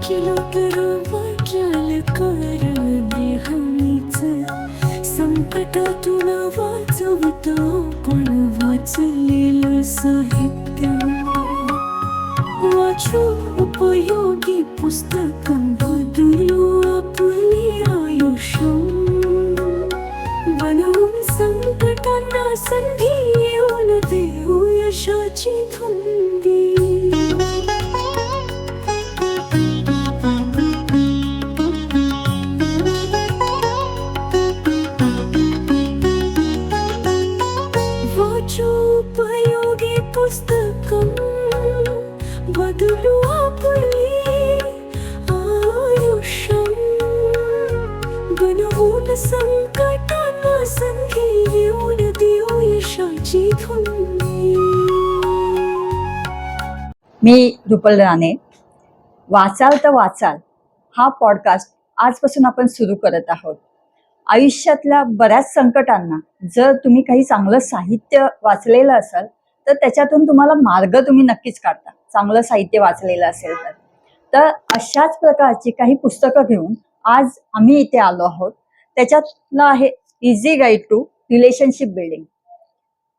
वाचलो तर वाचाल कर देहानीच संकटातून वाचवतो पण वाचलेलं साहित्य। वाचून उपयोगी पुस्तक बदलू आपली आयुष्य। बनवून संकटांना संधी येऊन देऊ यशाची धुंदी। यशाची मी रुपल राणे. वाचाल तर वाचाल. हा पॉडकास्ट आजपासून आपण सुरू करत आहोत. आयुष्यातल्या बऱ्याच संकटांना जर तुम्ही काही चांगलं साहित्य वाचलेलं असाल तर त्याच्यातून तुम्हाला मार्ग तुम्ही नक्कीच काढता. चांगलं साहित्य वाचलेलं असेल तर. तर अशाच प्रकारची काही पुस्तकं घेऊन आज आम्ही इथे आलो आहोत. त्याच्यातलं आहे easy guide to relationship building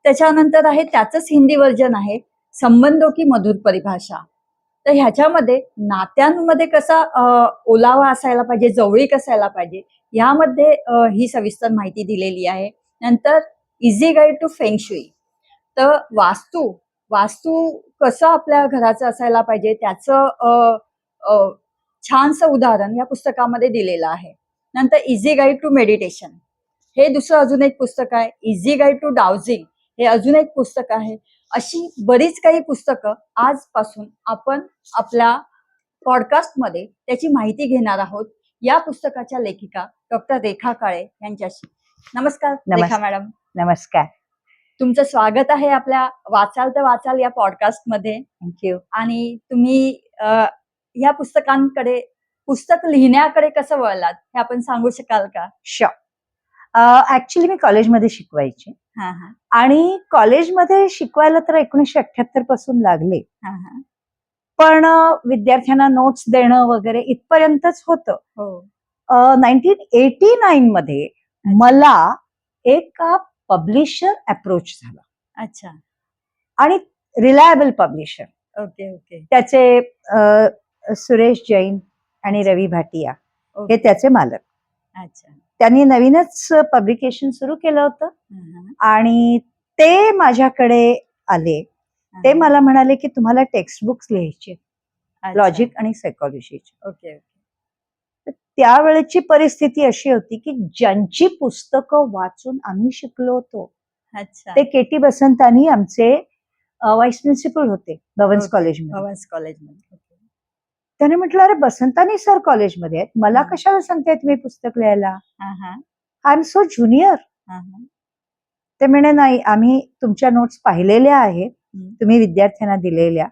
त्याच्यानंतर आहे त्याचंच हिंदी व्हर्जन आहे संबंधो की मधुर परिभाषा. तर ह्याच्यामध्ये नात्यांमध्ये कसा ओलावा असायला पाहिजे जवळीक असायला पाहिजे यामध्ये ही सविस्तर माहिती दिलेली आहे. नंतर इझी गाईड टू फेंगशुई तर वास्तू वास्तू कसं आपल्या घराचं असायला पाहिजे त्याचं छानसं उदाहरण या पुस्तकामध्ये दिलेलं आहे. नंतर इझी गाईड टू मेडिटेशन हे दुसरं अजून एक पुस्तक आहे. इझी गाईड टू डाउजिंग हे अजून एक पुस्तक आहे. अशी बरीच काही पुस्तकं आजपासून आपण आपल्या पॉडकास्टमध्ये त्याची माहिती घेणार आहोत. या पुस्तकाच्या लेखिका डॉक्टर रेखा काळे यांच्याशी. नमस्कार नमस्कार. रेखा मॅडम. नमस्कार. तुमचं स्वागत आहे आपल्या वाचाल तर वाचाल या पॉडकास्टमध्ये थँक्यू आणि तुम्ही या पुस्तकांकडे पुस्तक लिहिण्याकडे कसं वळलात? हे आपण सांगू शकाल का? श ऍक्च्युली मी कॉलेजमध्ये शिकवायचे. हा हा. आणि कॉलेजमध्ये शिकवायला तर एकोणीसशे अठ्याहत्तरपासून लागले. पण विद्यार्थ्यांना नोट्स देणं वगैरे इथपर्यंतच होतं. नाईन्टीन एटी नाईन मध्ये मला एका पब्लिशर अप्रोच झाला. अच्छा. आणि रिलायबल पब्लिशर ओके ओके. त्याचे अ, सुरेश जैन आणि रवी भाटिया हे ओके त्याचे मालक. अच्छा. त्यांनी नवीनच पब्लिकेशन सुरू केलं होतं हा. आणि ते माझ्याकडे आले. ते. मला म्हणाले की तुम्हाला टेक्स्ट बुक्स लिहायचे अच्छा. लॉजिक आणि सायकोलॉजीचे ओके ओके. त्यावेळेची परिस्थिती अशी होती की ज्यांची पुस्तकं वाचून आम्ही शिकलो होतो अच्छा ते के टी बसंतानी आमचे व्हाईस प्रिन्सिपल होते भवन्स. कॉलेजमध्ये भवन्स कॉलेजमध्ये. त्याने म्हटलं अरे बसंतानी सर कॉलेजमध्ये आहेत मला. कशाला सांगताय तुम्ही पुस्तक लिहायला आय एम सो ज्युनियर ते म्हणे नाही आम्ही तुमच्या नोट्स पाहिलेल्या आहेत. तुम्ही विद्यार्थ्यांना दिलेल्या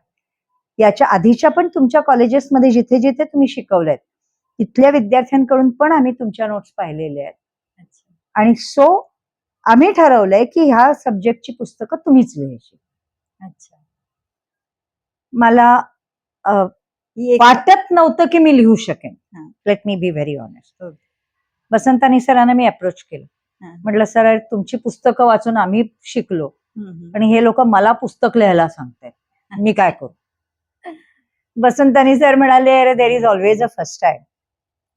याच्या आधीच्या पण तुमच्या कॉलेजेसमध्ये जिथे जिथे तुम्ही शिकवलेत तिथल्या विद्यार्थ्यांकडून पण आम्ही तुमच्या नोट्स पाहिलेल्या आहेत. आणि सो आम्ही ठरवलंय की ह्या सब्जेक्टची पुस्तकं तुम्हीच लिहायची. अच्छा. मला वाटत नव्हतं की मी लिहू शकेन. Let me be very honest. वसंतानी सरांना मी अप्रोच केलं. म्हटलं सर तुमची पुस्तकं वाचून आम्ही शिकलो. आणि हे लोक मला पुस्तक लिहायला सांगतायत. मी काय करू? बसंतानी सर म्हणाले अरे there is always a first time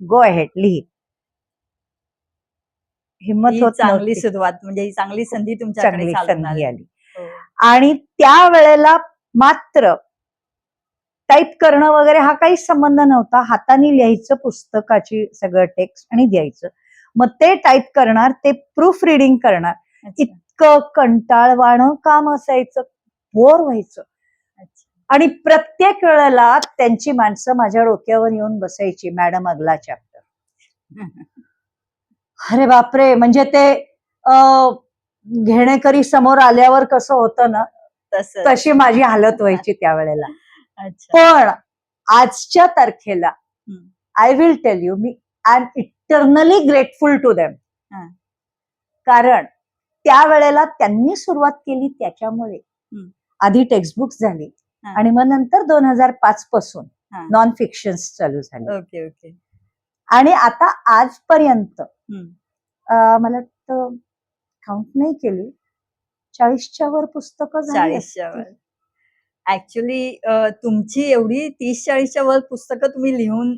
go ahead लिही हिंमत होत चांगली. सुरुवात म्हणजे ही चांगली संधी तुमच्याकडे संधी आली. हो. आणि त्या वेळेला मात्र टाईप करणं वगैरे हा काहीच संबंध नव्हता हाताने लिहायचं पुस्तकाची सगळं टेक्स्ट आणि द्यायचं मग ते टाईप करणार ते प्रूफ रिडिंग करणार इतकं कंटाळवाणं काम असायचं बोर व्हायचं. आणि प्रत्येक वेळेला त्यांची माणसं माझ्या डोक्यावर येऊन बसायची मॅडम अगला चॅप्टर अरे बापरे म्हणजे ते घेणेकरी समोर आल्यावर कसं होतं ना तसं तशी माझी हालत व्हायची त्यावेळेला पण आजच्या तारखेला. I will tell you me I am eternally grateful to them. कारण त्यावेळेला त्यांनी सुरुवात केली त्याच्यामुळे. आधी टेक्स्टबुक्स झाली. आणि मग नंतर दोन हजार पाच पासून. नॉन फिक्शन चालू झाले. Okay okay. आणि आता आजपर्यंत मला वाटतं काउंट नाही केली. चाळीसच्या वर पुस्तकं चाळीसच्या. वर. ऍक्च्युली तुमची एवढी तीस चाळीसच्या वर पुस्तकं तुम्ही लिहून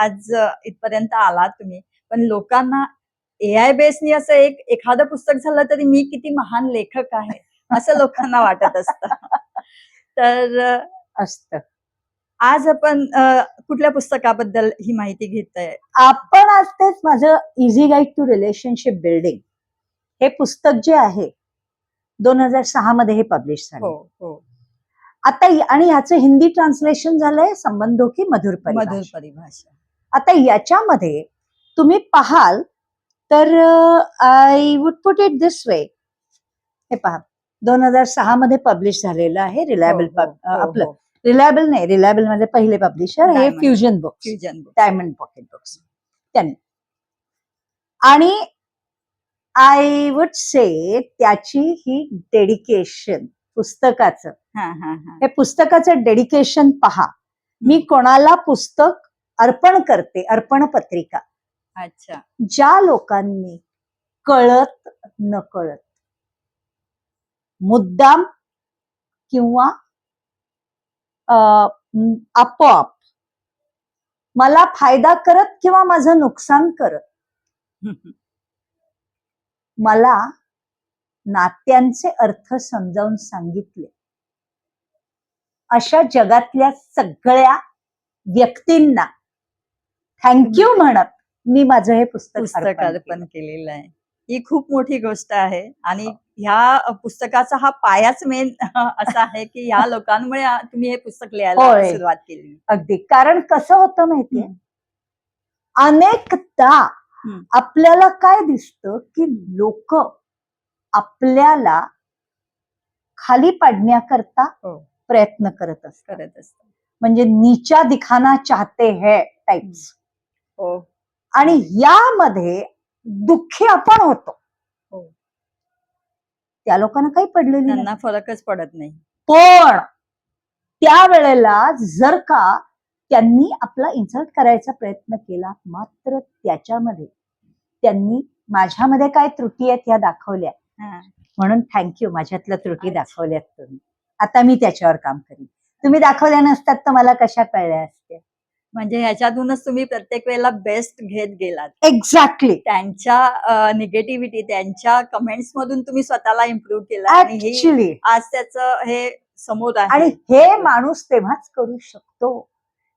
आज इथपर्यंत आलात तुम्ही. पण लोकांना ए आय बेसनी असं एक एखादं पुस्तक झालं तरी मी किती महान लेखक आहे असं लोकांना वाटत असतं. तर असतं. आज आपण कुठल्या पुस्तकाबद्दल ही माहिती घेतोय? आपण आज तेच माझं easy guide to relationship building हे पुस्तक जे आहे दोन हजार सहा मध्ये हे पब्लिश झालं. हो हो. आता आणि ह्याचं हिंदी ट्रान्सलेशन झालंय संबंधो की मधुर मधुर परिभाषा. परिभाषा आता याच्यामध्ये तुम्ही पाहाल तर I would put it this way हे पहा. दोन हजार सहा मध्ये पब्लिश झालेलं आहे रिलायबल हो, हो, हो, आपलं. रिलायबल नाही रिलायबलमध्ये पहिले पब्लिशर हे. Fusion books fusion book diamond pocket books त्यांनी. आणि आय वुड से त्याची ही डेडिकेशन पुस्तकाचं. हा हा हा. हे पुस्तकाचं डेडिकेशन पहा. मी कोणाला पुस्तक अर्पण करते अर्पण पत्रिका? अच्छा. ज्या लोकांनी कळत नकळत मुद्दाम किंवा आपोआप मला फायदा करत किंवा माझं नुकसान करत? मला नात्यांचे अर्थ समजावून सांगितले. अशा जगातल्या सगळ्या व्यक्तींना थँक्यू म्हणत मी माझं हे पुस्तक अर्पण अर्पण केलं. केलेलं आहे. ही खूप मोठी गोष्ट आहे आणि ह्या पुस्तकाचा हा पायाच मेन असा आहे की ह्या लोकांमुळे तुम्ही हे पुस्तक लिहायला होय. सुरुवात केली अगदी कारण कसं होतं माहितीये. अनेकदा. आपल्याला काय दिसतं की लोक आपल्याला खाली पाडण्याकरता हो. प्रयत्न करत असतात करत असतात म्हणजे नीचा दिखाना चाहते है टाइप्स हो आणि यामध्ये दुःखी आपण होतो. त्या लोकांना काही पडलेली नाही. त्यांना फरकच पडत नाही. पण त्यावेळेला जर का त्यांनी आपला इन्सल्ट करायचा प्रयत्न केला मात्र त्याच्यामध्ये त्यांनी माझ्यामध्ये काय त्रुटी आहेत ह्या दाखवल्या. हा. म्हणून थँक्यू माझ्यातल्या त्रुटी अच्छा. दाखवल्यात तुम्ही. आता मी त्याच्यावर काम करीन. तुम्ही दाखवल्या नसतात तर मला कशा कळल्या असत्या? म्हणजे ह्याच्यातूनच तुम्ही प्रत्येक वेळेला बेस्ट घेत गेलात. एक्झॅक्टली त्यांच्या निगेटिव्हिटी त्यांच्या कमेंट्स मधून तुम्ही स्वतःला इम्प्रूव्ह केला आणि हे आज त्याचं हे समोर आणि आहे हे माणूस तेव्हाच करू शकतो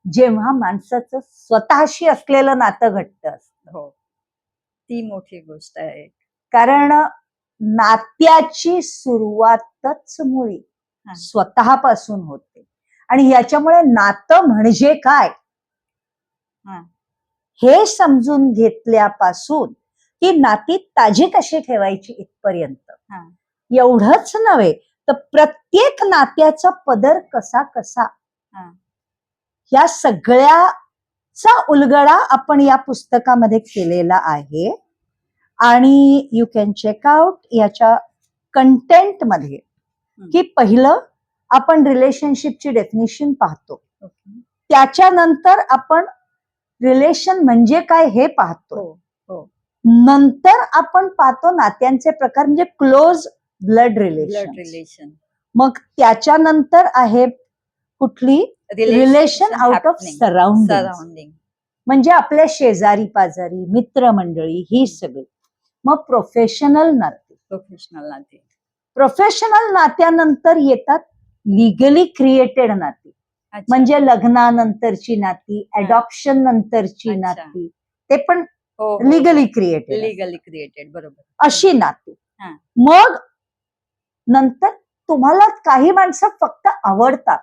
जेव्हा माणसाचं स्वतःशी असलेलं नातं घट्ट असतं. हो. ती मोठी गोष्ट आहे कारण नात्याची सुरुवातच मुळी. स्वतःपासून होते. आणि याच्यामुळे नातं म्हणजे काय? हा. समजून घेतल्यापासून ती नाती ताजी कशी ठेवायची इथपर्यंत. एवढंच नव्हे तर प्रत्येक नात्याचा पदर कसा कसा. या सगळ्याचा उलगडा आपण या पुस्तकामध्ये केलेला आहे आणि यू कॅन चेक आउट याच्या कंटेंटमध्ये की पहिलं आपण रिलेशनशिपची डेफिनेशन पाहतो. त्याच्यानंतर आपण रिलेशन म्हणजे काय हे पाहतो हो नंतर आपण पाहतो नात्यांचे प्रकार म्हणजे क्लोज ब्लड रिलेशन रिलेशन. मग त्याच्यानंतर आहे कुठली? रिलेशन आउट ऑफ सराउंडिंग म्हणजे आपल्या शेजारी पाजारी मित्रमंडळी ही सगळी. मग प्रोफेशनल नाते. प्रोफेशनल नाते. प्रोफेशनल नात्यानंतर येतात लिगली क्रिएटेड नाती. म्हणजे लग्नानंतरची नाती अडॉप्शन नंतरची. नाती ते पण हो लिगली क्रिएटेड लिगली क्रिएटेड बरोबर. अशी नाती. हा. मग नंतर तुम्हाला काही माणसं फक्त आवडतात.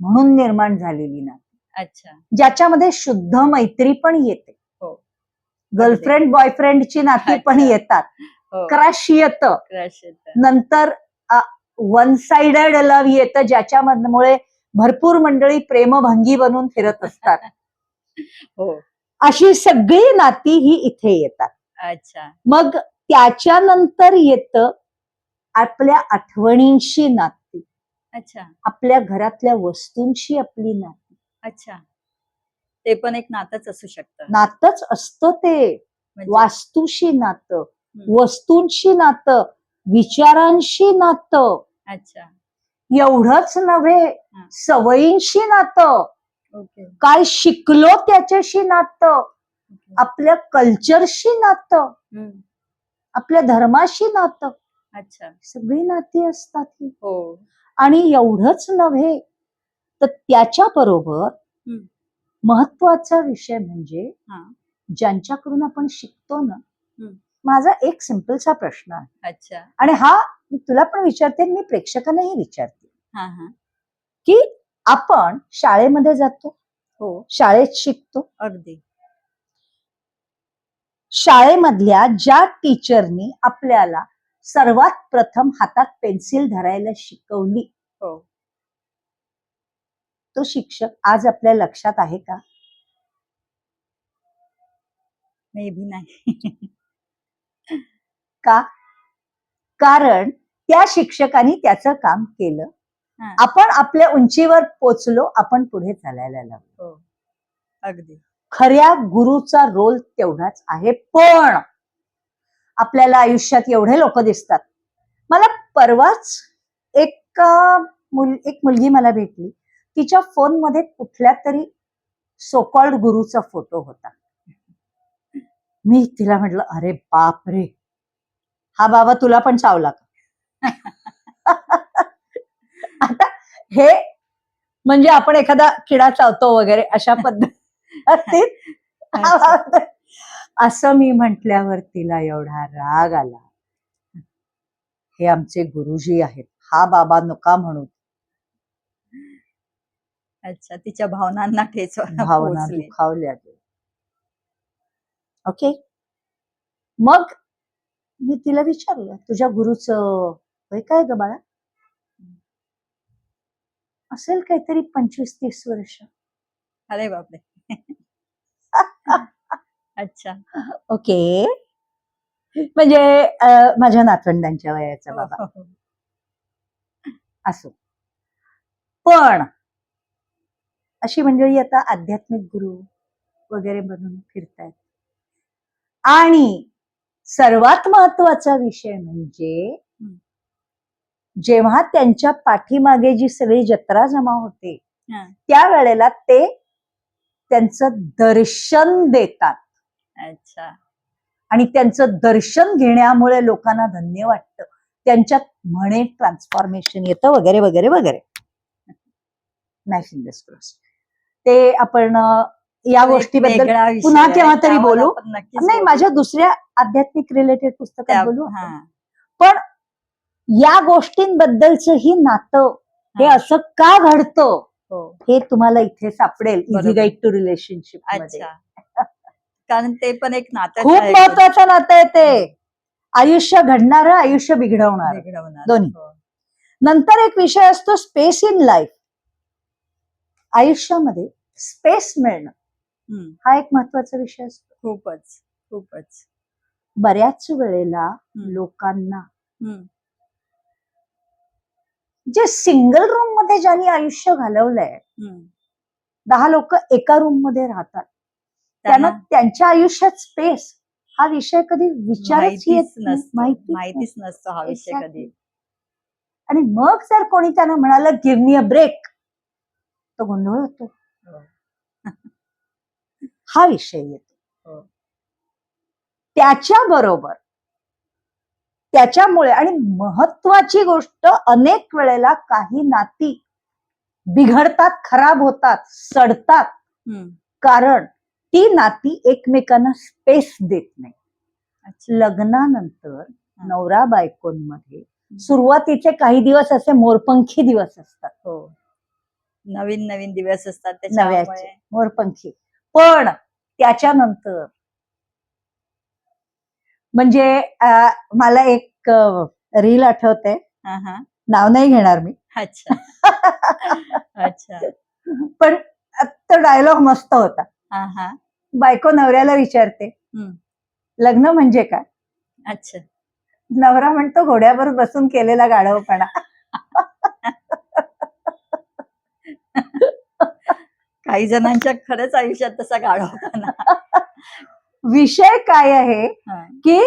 म्हणून निर्माण झालेली नाती. अच्छा. ज्याच्यामध्ये शुद्ध मैत्री पण येते. हो. गर्लफ्रेंड बॉयफ्रेंडची नाती पण. येतात. हो. क्रश येतं. क्रश येतं. नंतर वन साइडेड लव्ह येतं ज्याच्यामुळे भरपूर मंडळी प्रेमभंगी बनून फिरत असतात. हो. अशी सगळी नाती ही इथे येतात. अच्छा. मग त्याच्यानंतर येतं आपल्या आठवणींशी नाती. अच्छा. आपल्या घरातल्या वस्तूंशी आपली नाती. अच्छा. ते पण एक नातच असू शकतं. नातच असतं ते. म्हणजे- वास्तूशी नातं. हम्म. वस्तूंशी नातं. विचारांशी नातं. अच्छा. एवढंच नव्हे सवयींशी नातं काय शिकलो त्याच्याशी नातं. आपल्या कल्चरशी नातं. आपल्या धर्माशी नातं अच्छा सगळी नाती असतात ही हो आणि एवढंच नव्हे तर त्याच्या बरोबर. महत्त्वाचा विषय म्हणजे. ज्यांच्याकडून आपण शिकतो ना. माझा एक सिंपलसा प्रश्न आहे. अच्छा. आणि हा तुला पण विचारते मी प्रेक्षकांनाही विचारते. हा हा. की आपण शाळेमध्ये जातो? हो. शाळेत शिकतो? अगदी. शाळेमधल्या ज्या टीचरनी आपल्याला सर्वात प्रथम हातात पेन्सिल धरायला शिकवली हो. तो शिक्षक आज आपल्या लक्षात आहे का? मे बी नाही. का? कारण त्या शिक्षकाने त्याचं काम केलं. आपण आपल्या उंचीवर पोचलो आपण पुढे चालायला लागलो. हो. अगदी. खऱ्या गुरुचा रोल तेवढाच आहे पण आपल्याला आयुष्यात एवढे लोक दिसतात. मला परवाच एक मुल एक मुलगी मला भेटली. तिच्या फोनमध्ये कुठल्या तरी सोकॉल्ड गुरुचा फोटो होता. मी तिला म्हटलं अरे बाप रे हा बाबा तुला पण चावला का? आता हे म्हणजे आपण एखादा किडा चावतो वगैरे अशा पद्धतीत अच्छा. असं मी म्हटल्यावर तिला एवढा राग आला. हे आमचे गुरुजी आहेत. हा बाबा नका म्हणू. अच्छा तिच्या भावनांना ठेच भावना. दुखावल्या ओके मग मी तिला विचारलं तुझ्या गुरुचं वय काय ग बाळा? असेल काहीतरी पंचवीस तीस वर्ष. अरे बापरे. अच्छा. ओके. म्हणजे माझ्या नातवंडांच्या वयाचा हो, बाबा हो, हो. असो. पण अशी मंडळी आता आध्यात्मिक गुरु वगैरे बनून फिरतायत. आणि सर्वात महत्त्वाचा विषय म्हणजे. जेव्हा त्यांच्या पाठीमागे जी सगळी जत्रा जमा होते. त्यावेळेला ते त्यांचं दर्शन देतात अच्छा आणि त्यांचं दर्शन घेण्यामुळे लोकांना धन्य वाटतं त्यांच्यात म्हणे ट्रान्सफॉर्मेशन येतं वगैरे वगैरे वगैरे नाही. ते आपण या गोष्टीबद्दल वेगळा विषय पुन्हा आहे, केव्हा तरी त्यावर बोलू. आपण नक्कीच नाही बोलू. माझ्या दुसऱ्या आध्यात्मिक रिलेटेड पुस्तकात त्या- बोलू आपण. हा, पण या गोष्टींबद्दलच ही नातं हे हा. असं का घडतं हो हे तुम्हाला इथे सापडेल इझी बरोबर. गाईड टू रिलेशनशिपमध्ये अच्छा कारण ते पण एक नातं खूप महत्वाचं नातं आहे ते आयुष्य घडणारं आयुष्य बिघडवणार दोन्ही. नंतर एक विषय असतो स्पेस इन लाईफ आयुष्यामध्ये स्पेस मिळणं हा एक महत्त्वाचा विषय असतो. खूपच खूपच. बऱ्याच वेळेला. लोकांना. जे सिंगल रूममध्ये ज्यांनी आयुष्य घालवलंय. दहा लोक एका रूममध्ये राहतात. त्यांना त्यांच्या आयुष्यात स्पेस हा विषय कधी विचारच माहितीच येत माहितीच नसतो हा विषय. कधी. आणि मग जर कोणी त्यांना म्हणालं गिव्ह मी अ ब्रेक तो गोंधळ होतो. हो. विषय येतो हो. त्याच्या बरोबर त्याच्यामुळे आणि महत्वाची गोष्ट अनेक वेळेला काही नाती बिघडतात खराब होतात सडतात. कारण ती नाती एकमेकांना स्पेस देत नाही. लग्नानंतर नवरा बायकोंमध्ये सुरुवातीचे काही दिवस असे मोरपंखी दिवस असतात हो नवीन नवीन दिवस असतात मोरपंखी पण त्याच्यानंतर म्हणजे मला एक रील आठवते. नाव नाही घेणार मी. अच्छा. अच्छा. पण तो डायलॉग मस्त होता. बायको नवऱ्याला विचारते. लग्न म्हणजे काय? अच्छा. नवरा म्हणतो घोड्यावर बसून केलेला गाढवपणा. काही जणांच्या खरंच आयुष्यात तसा गाढवपणा विषय काय आहे. की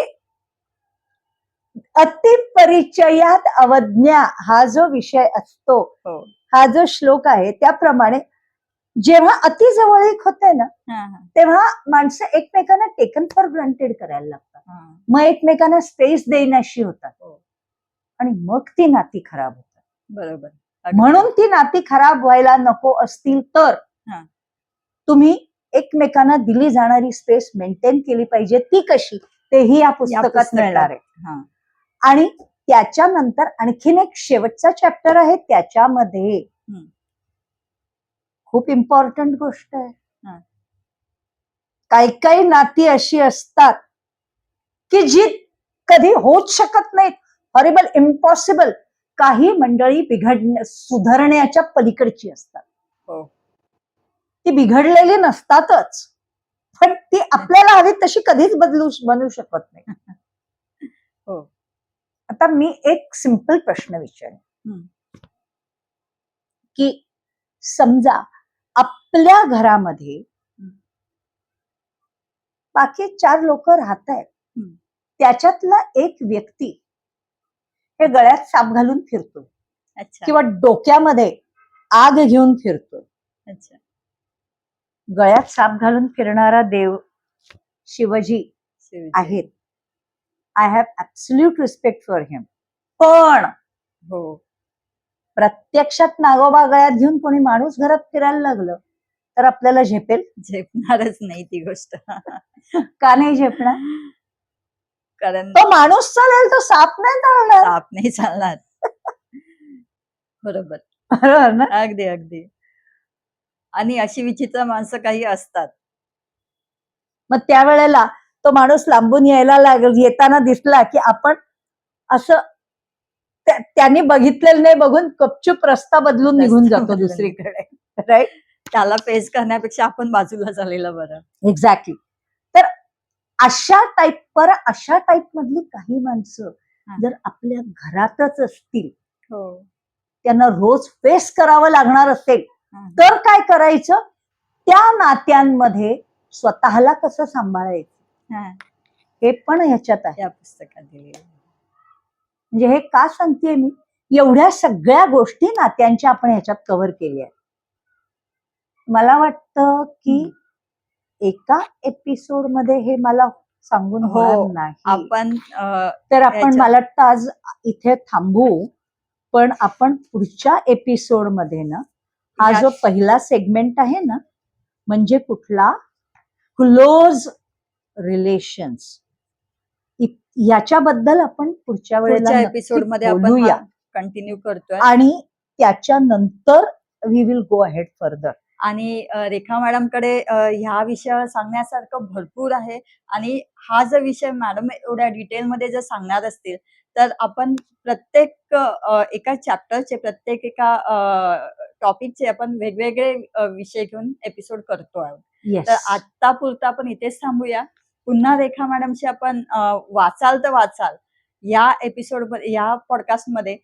अतिपरिचयात अवज्ञा हा जो विषय असतो हो. हा जो श्लोक आहे त्याप्रमाणे जेव्हा अति जवळीक होते ना तेव्हा माणसं एकमेकांना टेकन फॉर ग्रंटेड करायला लागतात. मग एकमेकांना स्पेस देण्याशी होतात हो. आणि मग ती नाती खराब होतात बरोबर. म्हणून ती नाती खराब व्हायला नको असतील तर. तुम्ही एकमेकांना दिली जाणारी स्पेस मेंटेन केली पाहिजे ती कशी तेही या पुस्तकात. मिळणार आहे. आणि त्याच्यानंतर आणखीन एक शेवटचा चॅप्टर आहे त्याच्यामध्ये. खूप इम्पॉर्टंट गोष्ट आहे. काही काही नाती अशी असतात की जी कधी होऊच शकत नाहीत हॉरिबल इम्पॉसिबल काही मंडळी बिघड सुधारण्याच्या पलीकडची असतात. ती बिघडलेली नसतातच पण ती आपल्याला हवी तशी कधीच बदलू बनू शकत नाही हो. आता मी एक सिंपल प्रश्न विचारेन. की समजा आपल्या घरामध्ये. बाकी चार लोक राहत आहेत. त्याच्यातला एक व्यक्ती हे गळ्यात साप घालून फिरतोय अच्छा किंवा डोक्यामध्ये आग घेऊन फिरतोय अच्छा गळ्यात साप घालून फिरणारा देव शिवजी. आहेत. I have absolute respect for him पण हो. प्रत्यक्षात नागोबा गळ्यात घेऊन कोणी माणूस घरात फिरायला लागलं तर आपल्याला झेपेल? झेपणारच नाही ती गोष्ट. का नाही झेपणार? कारण तो माणूस चालेल तो साप नाही चालणार. साप नाही चालणार. बरोबर. बरोबर ना? अगदी अगदी. आणि अशी विचित्र माणसं काही असतात मग त्यावेळेला तो माणूस लांबून यायला लागल येताना दिसला की आपण असं त्या- त्यांनी बघितलेलं नाही बघून गपचूप रस्ता बदलून निघून जातो. दुसरीकडे राईट त्याला फेस करण्यापेक्षा आपण बाजूला झालेलं बरं एक्झॅक्टली तर अशा टाईप पर अशा टाईप मधली काही माणसं. जर आपल्या घरातच असतील हो त्यांना रोज फेस करावं लागणार असेल. तर काय करायचं? त्या नात्यांमध्ये स्वतःला कसं सांभाळायचं? हा, पण ह्याच्यात आहे. या पुस्तकात. म्हणजे हे का सांगतेय मी? एवढ्या सगळ्या गोष्टी नात्यांच्या आपण ह्याच्यात कव्हर केल्या मला वाटतं की एका एपिसोडमध्ये हे मला सांगून हो. नाही. आपण तर आपण मला वाटतं आज इथे थांबू पण आपण पुढच्या एपिसोडमध्ये ना हा जो पहिला सेगमेंट आहे ना म्हणजे कुठला? क्लोज रिलेशन्स याच्याबद्दल आपण पुढच्या वेळेला एपिसोडमध्ये आपण बोलूया. कंटिन्यू करतोय. आणि त्याच्यानंतर we will go ahead further आणि रेखा मॅडमकडे ह्या विषयावर सांगण्यासारखं भरपूर आहे. आणि हा जर विषय मॅडम एवढ्या डिटेलमध्ये जर सांगणार असतील तर आपण प्रत्येक एका चॅप्टरचे प्रत्येक एका टॉपिकचे आपण वेगवेगळे विषय घेऊन एपिसोड करतो आहोत. तर आता पुरतं आपण इथेच थांबूया. पुन्हा रेखा मॅडमशी आपण वाचाल तर वाचाल. या एपिसोड या पॉडकास्टमध्ये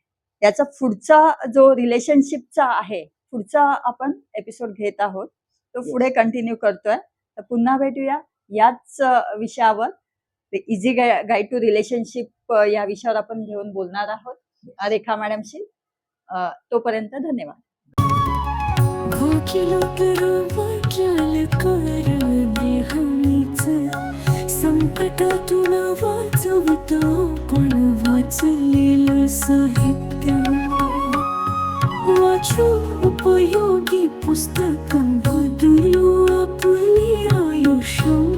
याचा पुढचा जो रिलेशनशिपचा आहे पुढचा आपण एपिसोड घेत आहोत. तो पुढे कंटिन्यू करतोय. तर पुन्हा भेटूया याच विषयावर. इझी गाईड टू रिलेशनशिप या विषयावर आपण घेऊन बोलणार आहोत. रेखा मॅडमशी. तोपर्यंत धन्यवाद. संकटातून वाचवतो पण वाचलेलं साहित्य वाचू उपयोगी पुस्तक बदलू आपली आयुष्य.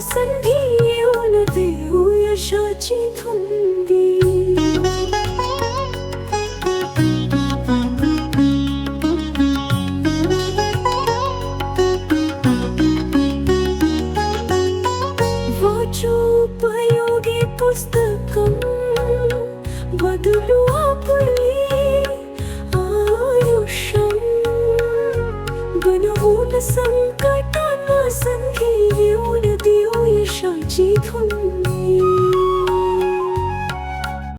संधी येऊन देऊ यशाची धुंदी वाचोपयोगी पुस्तकं बदलू आपली आयुष्यं बनवून संकटांना संधी येऊन देऊ यशाची धुंदी